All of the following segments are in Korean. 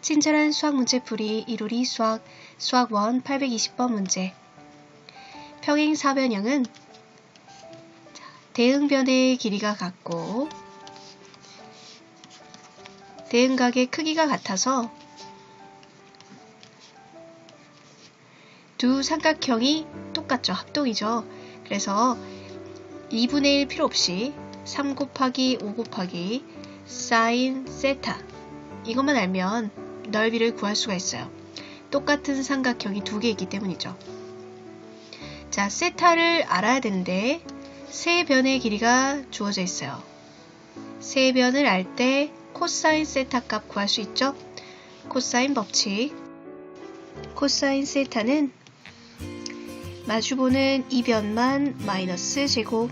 친절한 수학 문제 풀이 이루리 수학 수학 1 820번 문제 평행 사변형은 자, 대응변의 길이가 같고 대응각의 크기가 같아서 두 삼각형이 똑같죠. 합동이죠. 그래서 2분의 1 필요 없이 3 곱하기 5 곱하기 사인 세타 이것만 알면 넓이를 구할 수가 있어요. 똑같은 삼각형이 두 개 있기 때문이죠. 자, 세타를 알아야 되는데 세 변의 길이가 주어져 있어요. 세 변을 알 때 코사인 세타 값 구할 수 있죠? 코사인 법칙. 코사인 세타는 마주보는 이 변만 마이너스 제곱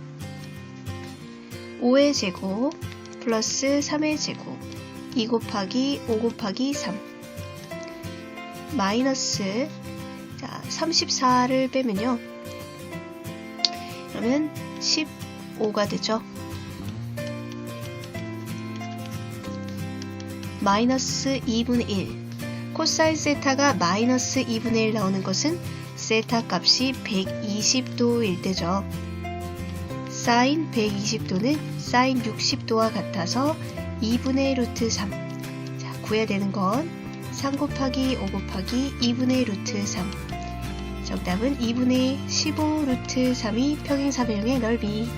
5의 제곱 플러스 3의 제곱 2 곱하기 5 곱하기 3 마이너스 자, 34를 빼면요. 그러면 15가 되죠. 마이너스 2분의 1 코사인 세타가 마이너스 2분의 1 나오는 것은 세타 값이 120도일 때죠. 사인 120도는 사인 60도와 같아서 2분의 루트 3. 자, 구해야 되는 건 3 곱하기 5 곱하기 2분의 루트 3. 정답은 2분의 15 루트 3이 평행사변형의 넓이.